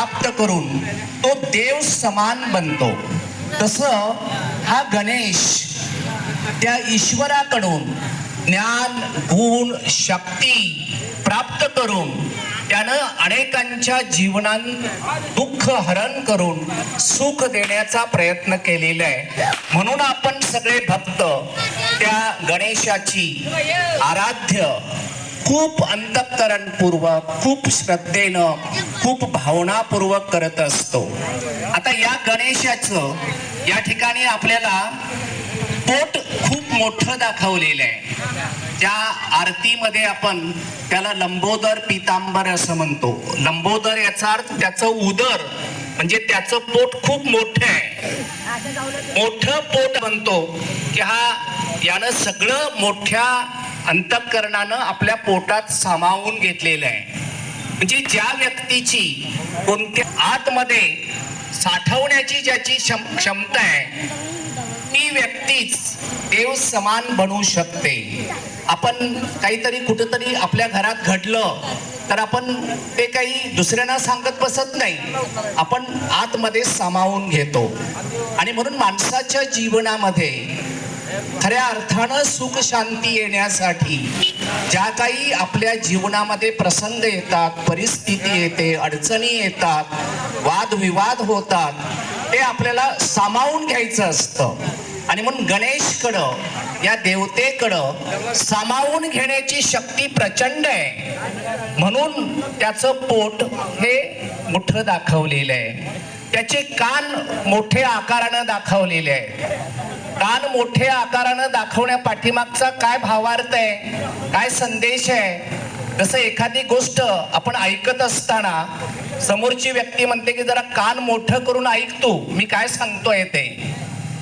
प्राप्त करून तो देव समान बनतो. तसं हा गणेश त्या ईश्वराकडून ज्ञान गुण शक्ती प्राप्त करून त्यानं अनेकांच्या जीवनात दुःख हरण करून सुख देण्याचा प्रयत्न केलेला आहे. म्हणून आपण सगळे भक्त त्या गणेशाची आराध्य खूप अंतकरणपूर्वक खूप श्रद्धेनं खूप भावनापूर्वक करत असतो. आता या गणेशाचं या ठिकाणी आपल्याला पोट खूप मोठं दाखवलेलं आहे. त्या आरतीमध्ये आपण त्याला लंबोदर पितांबर असं म्हणतो. लंबोदर याचा अर्थ त्याचं उदर म्हणजे त्याचं पोट खूप मोठं आहे. मोठं पोट म्हणतो की हा यानं सगळं मोठ्या अंतःकरणानं आपल्या पोटात सामावून घेतलेलं आहे. म्हणजे ज्या व्यक्तीची कोणत्या आतमध्ये साठवण्याची ज्याची क्षम- क्षमता आहे ती व्यक्तीच देव समान बनू शकते. आपण काहीतरी कुठंतरी आपल्या घरात घडलं तर आपण ते काही दुसऱ्यांना सांगत बसत नाही. आपण आतमध्ये सामावून घेतो. आणि म्हणून माणसाच्या जीवनामध्ये खऱ्या अर्थानं सुख शांती येण्यासाठी ज्या काही आपल्या जीवनामध्ये प्रसंग येतात परिस्थिती येते अडचणी येतात वादविवाद होतात ते आपल्याला सामावून घ्यायचं असतं. आणि म्हणून गणेशकडं या देवतेकडं सामावून घेण्याची शक्ती प्रचंड आहे. म्हणून त्याचं पोट हे मोठं दाखवलेलं आहे. त्याचे कान मोठे आकारानं दाखवलेले आहे. कान मोठ्या आकारानं दाखवण्या पाठीमागचा काय भावार्थ आहे काय संदेश आहे जसं एखादी गोष्ट आपण ऐकत असताना समोरची व्यक्ती म्हणते की जरा कान मोठं करून ऐक तू मी काय सांगतोय ते.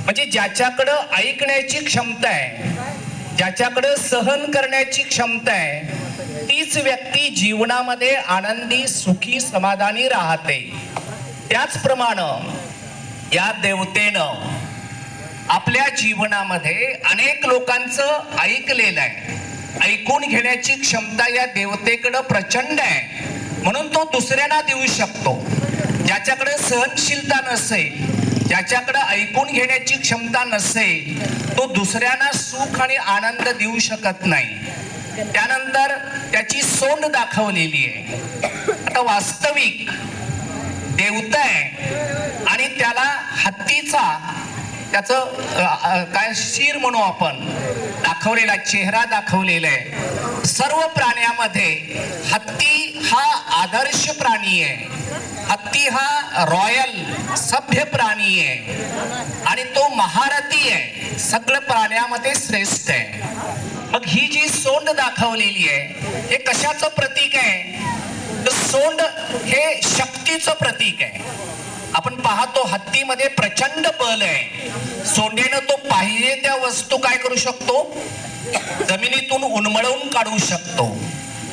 म्हणजे ज्याच्याकडं ऐकण्याची क्षमता आहे ज्याच्याकडं सहन करण्याची क्षमता आहे तीच व्यक्ती जीवनामध्ये आनंदी सुखी समाधानी राहते. त्याचप्रमाणे या देवतेनं आपल्या जीवनामध्ये अनेक लोकांचं ऐकलेलं आहे. ऐकून घेण्याची क्षमता या देवतेकडं प्रचंड आहे. म्हणून तो दुसऱ्यांना देऊ शकतो. ज्याच्याकडे सहनशीलता नसेल ज्याच्याकडे ऐकून घेण्याची क्षमता नसेल तो दुसऱ्यांना सुख आणि आनंद देऊ शकत नाही. त्यानंतर त्याची सोंड दाखवलेली आहे. आता वास्तविक देवता आहे आणि त्याला हत्तीचा त्याचं काय शिर म्हणू आपण दाखवलेला चेहरा दाखवलेला आहे. सर्व प्राण्यामध्ये हत्ती हा आदर्श प्राणी आहे. हत्ती हा रॉयल सभ्य प्राणी आहे. आणि तो महारथी आहे. सगळं प्राण्यामध्ये श्रेष्ठ आहे. मग ही जी सोंड दाखवलेली आहे हे कशाचं प्रतीक आहे? तर सोंड हे शक्तीचं प्रतीक आहे. आपण पाहतो हत्तीमध्ये प्रचंड बल आहे. सोंडेनं तो पाहिजे त्या वस्तू काय करू शकतो? जमिनीतून उन्मळवून काढू शकतो.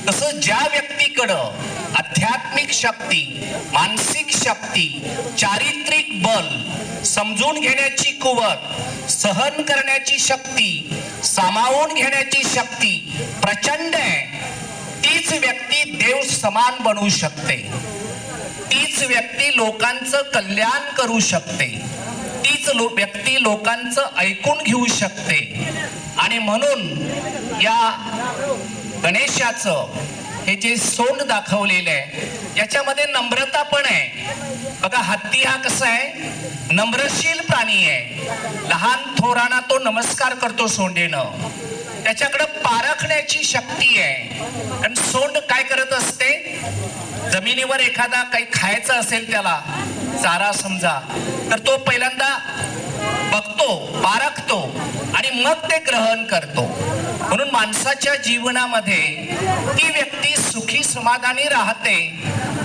तसं ज्या व्यक्तीकडं आध्यात्मिक शक्ती मानसिक शक्ती चारित्रिक बल समजून घेण्याची कुवत सहन करण्याची शक्ती सामावून घेण्याची शक्ती प्रचंड आहे तीच व्यक्ती देव समान बनू शकते. तीच व्यक्ती लोकांचं कल्याण करू शकते. तीच लो व्यक्ती लोकांचं ऐकून घेऊ शकते. आणि म्हणून या गणेशाचं हे जे सोंड दाखवलेलं आहे याच्यामध्ये नम्रता पण आहे. बघा हत्ती हा कसा आहे? नम्रशील प्राणी आहे. लहान थोरांना तो नमस्कार करतो सोंडेनं. त्याच्याकडं पारखण्याची शक्ती आहे. कारण सोंड काय करत असते? जमिनीवर एखादा काही खायचं असेल त्याला चारा समजा तर तो पहिल्यांदा बघतो पारखतो आणि मग ते ग्रहण करतो. म्हणून माणसाच्या जीवनामध्ये ती व्यक्ती सुखी समाधानी राहते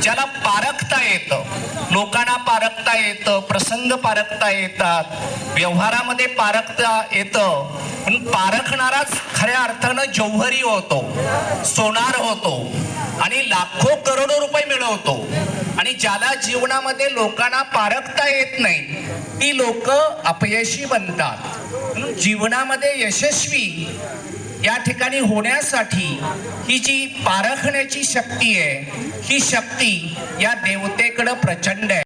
ज्याला पारख पारखता येतं. लोकांना पारखता येतं प्रसंग पारखता येतात. व्यवहारामध्ये पारखता येतं. पारखणाराच खऱ्या अर्थानं जौहरी होतो सोनार होतो आणि लाखो करोडो रुपये मिळवतो. आणि ज्याला जीवनामध्ये लोकांना पारखता येत नाही ती लोक अपयशी बनतात. जीवनामध्ये यशस्वी या ठिकाणी होण्यासाठी ही जी पारखण्याची शक्ती आहे ही शक्ती या देवतेकडं प्रचंड आहे.